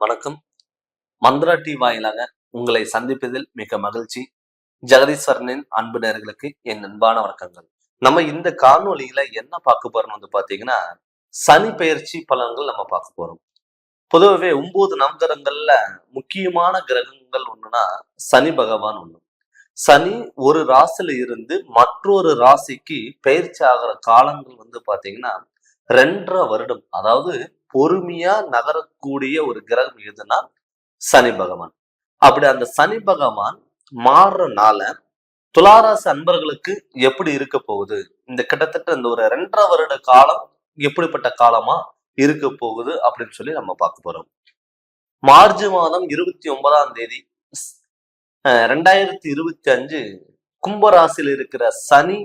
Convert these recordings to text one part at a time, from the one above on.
வணக்கம். மந்த்ரா டி வாயிலாக உங்களை சந்திப்பதில் மிக மகிழ்ச்சி. ஜெகதீஸ்வரனின் அன்பு நேயர்களுக்கு என் அன்பான வணக்கங்கள். நம்ம இந்த காணொலியில என்ன பார்க்க போறோம் வந்து பாத்தீங்கன்னா சனி பெயர்ச்சி பலன்கள் நம்ம பார்க்க போறோம். பொதுவாகவே ஒன்பது நவகிரகங்கள்ல முக்கியமான கிரகங்கள் ஒண்ணுன்னா சனி பகவான் ஒண்ணு. சனி ஒரு ராசியில இருந்து மற்றொரு ராசிக்கு பெயர்ச்சி ஆகிற காலங்கள் வந்து பாத்தீங்கன்னா ரெண்டரை வருடம் அதாவது பொறுமையா நகரக்கூடிய ஒரு கிரகம் எதுனா சனி பகவான். அப்படி அந்த சனி பகவான் மாறுறனால துளாராசி அன்பர்களுக்கு எப்படி இருக்க போகுது? இந்த கிட்டத்தட்ட இந்த ஒரு ரெண்டரை வருட காலம் எப்படிப்பட்ட காலமா இருக்க போகுது அப்படின்னு சொல்லி நம்ம பார்க்க போறோம். மார்ச் மாதம் இருபத்தி ஒன்பதாம் தேதி அஹ், ரெண்டாயிரத்தி இருபத்தி அஞ்சு கும்பராசியில் இருக்கிற சனி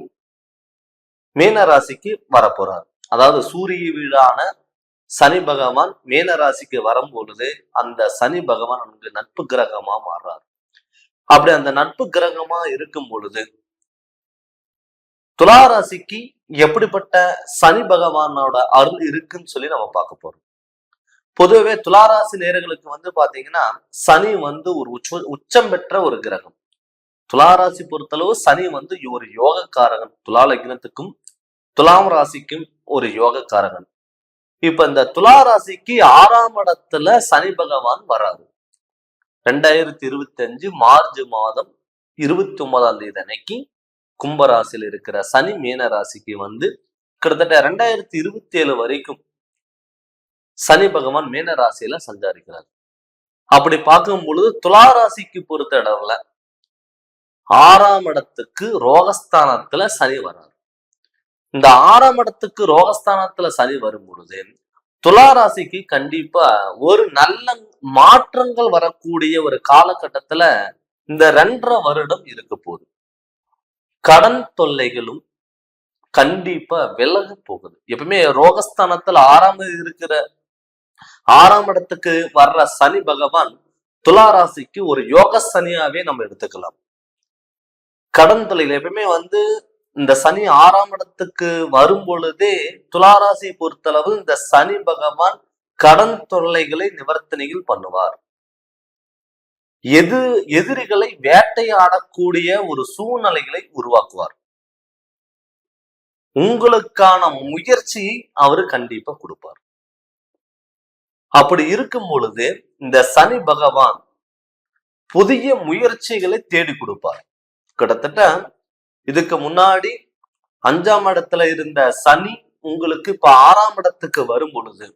மீன ராசிக்கு வரப்போறார். அதாவது சூரிய வீடான சனி பகவான் மேனராசிக்கு வரும் பொழுது அந்த சனி பகவான் நமக்கு நட்பு கிரகமா மாறுறார். அப்படி அந்த நட்பு கிரகமா இருக்கும் பொழுது துலா ராசிக்கு எப்படிப்பட்ட சனி பகவானோட அருள் இருக்குன்னு சொல்லி நம்ம பார்க்க போறோம். பொதுவே துளாராசி நேர்களுக்கு வந்து பாத்தீங்கன்னா சனி வந்து ஒரு உச்ச உச்சம் பெற்ற ஒரு கிரகம். துளாராசி பொறுத்தளவு சனி வந்து ஒரு யோகக்காரகன் துலா லக்னத்துக்கும் துலாம் ராசிக்கும் ஒரு யோகக்காரகன். இப்ப இந்த துலா ராசிக்கு ஆறாம் இடத்துல சனி பகவான் வராது ரெண்டாயிரத்தி இருபத்தி அஞ்சு மார்ச் மாதம் இருபத்தி ஒன்பதாம் தேதி அன்னைக்கு கும்பராசியில் இருக்கிற சனி மீன ராசிக்கு வந்து கிட்டத்தட்ட ரெண்டாயிரத்தி இருபத்தி ஏழு வரைக்கும் சனி பகவான் மீன ராசியில சஞ்சாரிக்கிறார். அப்படி பார்க்கும் பொழுது துலா ராசிக்கு பொறுத்த இடம்ல ஆறாம் இடத்துக்கு ரோகஸ்தானத்துல சனி வராது இந்த ஆறாம் இடத்துக்கு ரோகஸ்தானத்துல சனி வரும் பொழுது துலா ராசிக்கு கண்டிப்பா ஒரு நல்ல மாற்றங்கள் வரக்கூடிய ஒரு காலகட்டத்துல இந்த ரெண்டரை வருடம் இருக்க போகுது. கடன் தொல்லைகளும் கண்டிப்பா விலக போகுது. எப்பவுமே ரோகஸ்தானத்துல ஆறாம் இருக்கிற ஆறாம் இடத்துக்கு வர்ற சனி பகவான் துலா ராசிக்கு ஒரு யோக சனியாவே நம்ம எடுத்துக்கலாம். கடன் தொல்லைகள் எப்பவுமே வந்து இந்த சனி ஆறாம் இடத்துக்கு வரும் பொழுதே துளாராசி பொறுத்தளவு இந்த சனி பகவான் கடன் தொல்லைகளை நிவர்த்தனையில் பண்ணுவார். எது எதிரிகளை வேட்டையாடக்கூடிய ஒரு சூழ்நிலைகளை உருவாக்குவார். உங்களுக்கான முயற்சியை அவரு கண்டிப்பா கொடுப்பார். அப்படி இருக்கும் பொழுது இந்த சனி பகவான் புதிய முயற்சிகளை தேடி கொடுப்பார். கிட்டத்தட்ட இதுக்கு முன்னாடி அஞ்சாம் இடத்துல இருந்த சனி உங்களுக்கு இப்ப ஆறாம் இடத்துக்கு வரும் பொழுது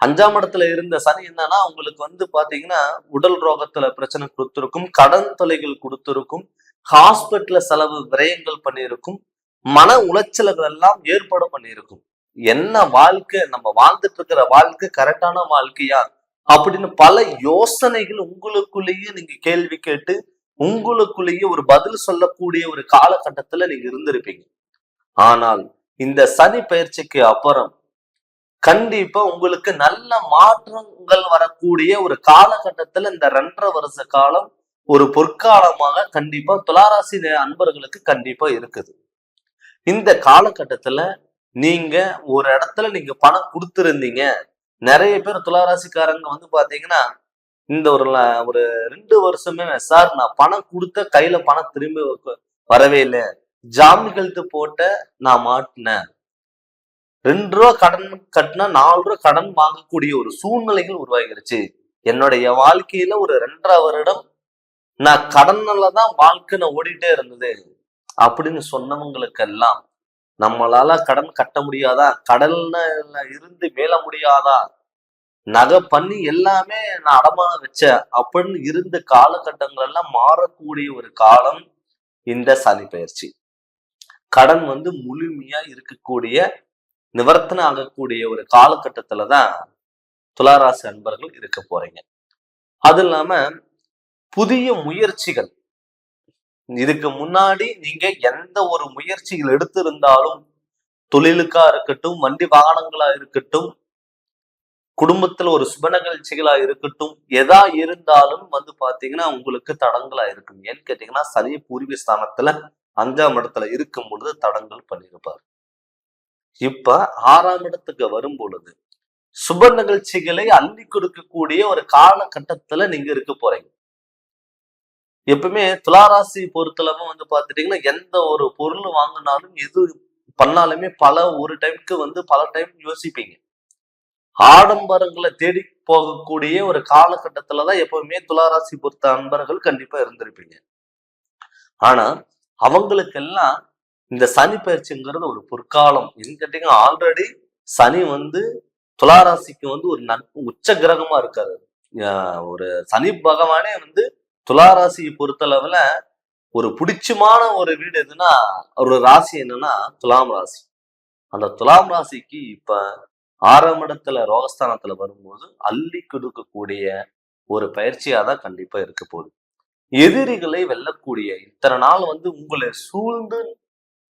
அஞ்சாம் இடத்துல இருந்த சனி என்னன்னா உங்களுக்கு வந்து பாத்தீங்கன்னா உடல் ரோகத்துல பிரச்சனை கொடுத்திருக்கும் கடன் தொலைகள் கொடுத்திருக்கும் ஹாஸ்பிட்டல செலவு விரயங்கள் பண்ணியிருக்கும் மன உளைச்சல்கள் எல்லாம் ஏற்பாடு பண்ணியிருக்கும். என்ன வாழ்க்கை நம்ம வாழ்ந்துட்டு இருக்கிற வாழ்க்கை கரெக்டான வாழ்க்கையா? அப்படின்னு பல யோசனைகள் உங்களுக்குள்ளேயே நீங்க கேள்வி கேட்டு உங்களுக்குள்ளேயே ஒரு பதில் சொல்லக்கூடிய ஒரு காலகட்டத்துல நீங்க இருந்திருப்பீங்க. ஆனால் இந்த சனி பயிற்சிக்கு அப்புறம் கண்டிப்பா உங்களுக்கு நல்ல மாற்றங்கள் வரக்கூடிய ஒரு காலகட்டத்துல இந்த ரெண்டரை வருஷ காலம் ஒரு பொற்காலமாக கண்டிப்பா துளாராசி அன்பர்களுக்கு கண்டிப்பா இருக்குது. இந்த காலகட்டத்துல நீங்க ஒரு இடத்துல நீங்க பணம் கொடுத்துருந்தீங்க. நிறைய பேர் துளாராசிக்காரங்க வந்து பாத்தீங்கன்னா இந்த ஒரு ஒரு ரெண்டு வருஷமே சார் நான் பணம் கொடுத்த கையில பணம் திரும்பி வ- வரவே இல்லை. ஜாமீன் கழுத்து போட்ட நான் மாட்டினேன். ரெண்டு ரூபா கடன் கட்டினா நாலு ரூபா கடன் வாங்கக்கூடிய ஒரு சூழ்நிலைகள் உருவாகிருச்சு. என்னுடைய வாழ்க்கையில ஒரு ரெண்டரை வருடம் நான் கடனால தான் வாழ்க்கை நான் ஓடிட்டே இருந்தது. அப்படின்னு சொன்னவங்களுக்கெல்லாம் நம்மளால கடன் கட்ட முடியாதா? கடல்ல இருந்து மேல முடியாதா? நகை பண்ணி எல்லாமே நான் அடமானம் வச்சேன். அப்படின்னு இருந்த காலகட்டங்கள் எல்லாம் மாறக்கூடிய ஒரு காலம் இந்த சனி பயிற்சி. கடன் வந்து முழுமையா இருக்கக்கூடிய நிவர்த்தனை ஆகக்கூடிய ஒரு காலகட்டத்துலதான் துளாராசி அன்பர்கள் இருக்க போறீங்க. அது இல்லாம புதிய முயற்சிகள். இதுக்கு முன்னாடி நீங்க எந்த ஒரு முயற்சிகள் எடுத்திருந்தாலும் தொழிலுக்கா இருக்கட்டும் வண்டி வாகனங்களா இருக்கட்டும் குடும்பத்துல ஒரு சுப நிகழ்ச்சிகளா இருக்கட்டும் எதா இருந்தாலும் வந்து பாத்தீங்கன்னா உங்களுக்கு தடங்களா இருக்கும். ஏன்னு கேட்டீங்கன்னா சனி பூர்வீக ஸ்தானத்துல அஞ்சாம் இடத்துல இருக்கும் பொழுது தடங்கள் பண்ணியிருப்பார் இப்ப ஆறாம் இடத்துக்கு வரும் பொழுது சுப நிகழ்ச்சிகளை அள்ளி கொடுக்கக்கூடிய ஒரு காலகட்டத்துல நீங்க இருக்க போறீங்க. எப்பவுமே துளாராசி பொறுத்தளவு வந்து பாத்துட்டீங்கன்னா எந்த ஒரு பொருள் வாங்கினாலும் எது பண்ணாலுமே பல ஒரு டைம்க்கு வந்து பல டைம் யோசிப்பீங்க. ஆடம்பரங்களை தேடி போகக்கூடிய ஒரு காலகட்டத்துலதான் எப்பவுமே துளாராசி பொறுத்த அன்பர்கள் கண்டிப்பா இருந்திருப்பீங்க. ஆனா அவங்களுக்கெல்லாம் இந்த சனி பயிற்சிங்கிறது ஒரு பொற்காலம். என்ன கேட்டீங்கன்னா ஆல்ரெடி சனி வந்து துளாராசிக்கு வந்து ஒரு நட்பு உச்ச கிரகமா இருக்காரு. ஆஹ் ஒரு சனி பகவானே வந்து துளாராசியை பொறுத்தளவுல ஒரு பிடிச்சமான ஒரு வீடு எதுன்னா ஒரு ராசி என்னன்னா துலாம் ராசி. அந்த துலாம் ராசிக்கு இப்ப ஆறாம் இடத்துல ரோகஸ்தானத்துல வரும்போது அள்ளி கொடுக்கக்கூடிய ஒரு பயிற்சியா தான் கண்டிப்பா இருக்க போகுது. எதிரிகளை வெல்லக்கூடிய இத்தனை நாள் வந்து உங்களை சூழ்ந்து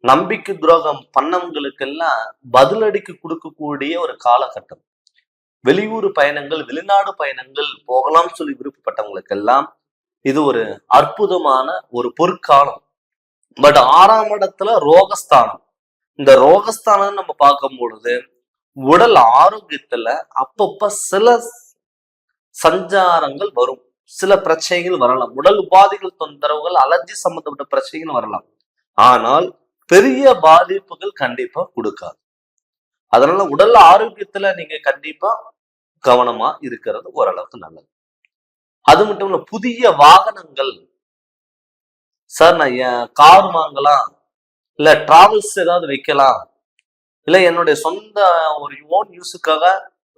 நம்பிக்கை துரோகம் பண்ணவங்களுக்கெல்லாம் பதிலடிக்கு கொடுக்கக்கூடிய ஒரு காலகட்டம். வெளியூர் பயணங்கள் வெளிநாடு பயணங்கள் போகலாம்னு சொல்லி விருப்பப்பட்டவங்களுக்கெல்லாம் இது ஒரு அற்புதமான ஒரு பொற்காலம். பட் ஆறாம் இடத்துல ரோகஸ்தானம். இந்த ரோகஸ்தானம் நம்ம பார்க்கும் பொழுது உடல் ஆரோக்கியத்துல அப்பப்ப சில சஞ்சாரங்கள் வரும். சில பிரச்சனைகள் வரலாம். உடல் உபாதைகள் தொந்தரவுகள் அலர்ஜி சம்பந்தப்பட்ட பிரச்சனைகள் வரலாம். ஆனால் பெரிய பாதிப்புகள் கண்டிப்பா கொடுக்காது. அதனால உடல் ஆரோக்கியத்துல நீங்க கண்டிப்பா கவனமா இருக்கிறது ஓரளவுக்கு நல்லது. அது மட்டும் இல்ல புதிய வாகனங்கள். சார் நான் என் கார் வாங்கலாம். இல்ல டிராவல்ஸ் ஏதாவது வைக்கலாம். இல்ல என்னுடைய சொந்த ஒரு ஓன் யூஸுக்காக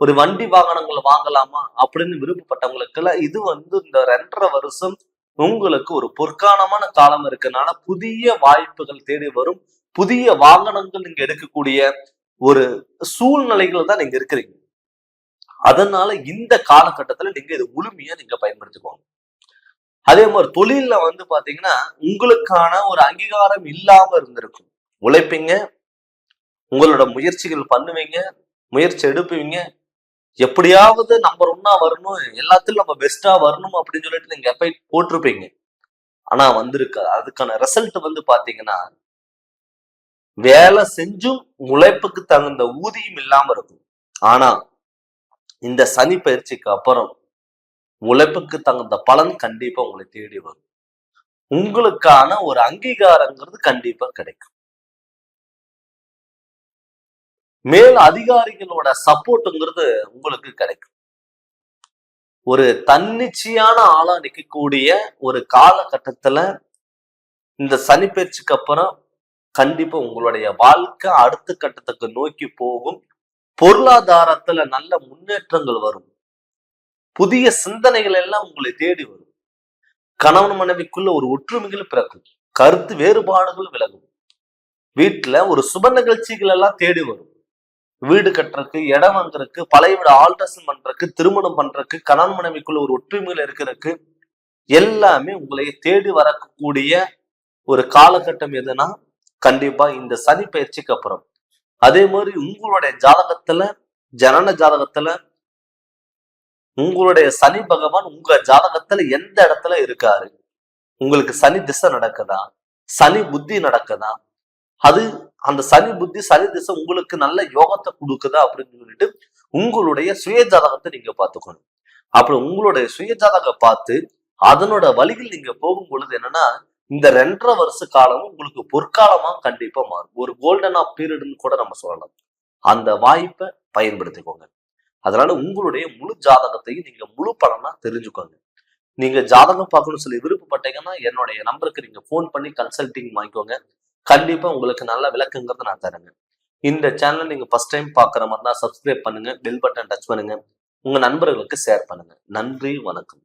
ஒரு வண்டி வாகனங்களை வாங்கலாமா அப்படின்னு விருப்பப்பட்டவங்களுக்கெல்லாம் இது வந்து இந்த ரெண்டரை வருஷம் உங்களுக்கு ஒரு பொற்காலமான காலம் இருக்கனால புதிய வாய்ப்புகள் தேடி வரும். புதிய வாகனங்கள் நீங்க எடுக்கக்கூடிய ஒரு சூழ்நிலைகள் தான் நீங்க இருக்கிறீங்க. அதனால இந்த காலகட்டத்துல நீங்க இது முழுமையா நீங்க பயன்படுத்திக்கோங்க. அதே மாதிரி தொழில்ல வந்து பாத்தீங்கன்னா உங்களுக்கான ஒரு அங்கீகாரம் இல்லாம இருந்திருக்கும். உழைப்பீங்க உங்களோட முயற்சிகள் பண்ணுவீங்க முயற்சி எடுப்பீங்க. எப்படியாவது நம்பர் ஒன்னா வரணும் எல்லாத்துலயும் நம்ம பெஸ்டா வரணும் அப்படின்னு சொல்லிட்டு நீங்க எஃபைட் போட்டிருப்பீங்க. ஆனா வந்திருக்கு அதுக்கான ரிசல்ட் வந்து பாத்தீங்கன்னா வேலை செஞ்சும் உழைப்புக்கு தகுந்த ஊதியம் இல்லாம இருக்கும். ஆனா இந்த சனி பயிற்சிக்கு அப்புறம் உழைப்புக்கு தகுந்த பலன் கண்டிப்பா உங்களை தேடி வரும். உங்களுக்கான ஒரு அங்கீகாரங்கிறது கண்டிப்பா கிடைக்கும். மேல் அதிகாரிகளோட சப்போர்ட்டுங்கிறது உங்களுக்கு கிடைக்கும். ஒரு தன்னிச்சையான ஆளா நிற்கக்கூடிய ஒரு காலகட்டத்துல இந்த சனிப்பயிற்சிக்கு அப்புறம் கண்டிப்பா உங்களுடைய வாழ்க்கை அடுத்த கட்டத்துக்கு நோக்கி போகும். பொருளாதாரத்துல நல்ல முன்னேற்றங்கள் வரும். புதிய சிந்தனைகள் எல்லாம் உங்களை தேடி வரும். கணவன் மனைவிக்குள்ள ஒரு ஒற்றுமைகள் பிறக்கும். கருத்து வேறுபாடுகள் விலகும். வீட்டுல ஒரு சுப நிகழ்ச்சிகள் எல்லாம் தேடி வரும். வீடு கட்டுறதுக்கு இடம் வாங்குறதுக்கு பழைய வீடு ஆல்ட்ரேஷன் பண்றதுக்கு திருமணம் பண்றதுக்கு கணவன் மனைவிக்குள்ள ஒரு ஒற்றுமையில இருக்கிறதுக்கு எல்லாமே உங்களை தேடி வரக்கூடிய ஒரு காலகட்டம் எதுனா கண்டிப்பா இந்த சனி பயிற்சிக்கு அப்புறம். அதே மாதிரி உங்களுடைய ஜாதகத்துல ஜனன ஜாதகத்துல உங்களுடைய சனி பகவான் உங்க ஜாதகத்துல எந்த இடத்துல இருக்காரு? உங்களுக்கு சனி திசை நடக்குதா? சனி புத்தி நடக்குதா? அது அந்த சனி புத்தி சனி திசை உங்களுக்கு நல்ல யோகத்தை கொடுக்குதா அப்படின்னு சொல்லிட்டு உங்களுடைய சுய ஜாதகத்தை நீங்க பார்த்துக்கணும். அப்புறம் உங்களுடைய சுய ஜாதகம் பார்த்து அதனோட வழியில் நீங்க போகும் பொழுது என்னன்னா இந்த ரெண்டரை வருஷ காலமும் உங்களுக்கு பொற்காலமா கண்டிப்பா மாறும். ஒரு கோல்டன் ஆஃப் பீரியட்னு கூட நம்ம சொல்லலாம். அந்த வாய்ப்பை பயன்படுத்திக்கோங்க. அதனால உங்களுடைய முழு ஜாதகத்தையும் நீங்க முழு பலனா தெரிஞ்சுக்கோங்க. நீங்க ஜாதகம் பார்க்கணும்னு சொல்லி விருப்பப்பட்டீங்கன்னா என்னுடைய நம்பருக்கு நீங்க ஃபோன் பண்ணி கன்சல்டிங் வாங்கிக்கோங்க. கண்டிப்பா உங்களுக்கு நல்ல விளக்குங்கிறத நான் தரேங்க. இந்த சேனல் நீங்க ஃபர்ஸ்ட் டைம் பாக்குற மாதிரி தான் சப்ஸ்கிரைப் பண்ணுங்க பெல் பட்டன் டச் பண்ணுங்க. உங்க நண்பர்களுக்கு ஷேர் பண்ணுங்க. நன்றி வணக்கம்.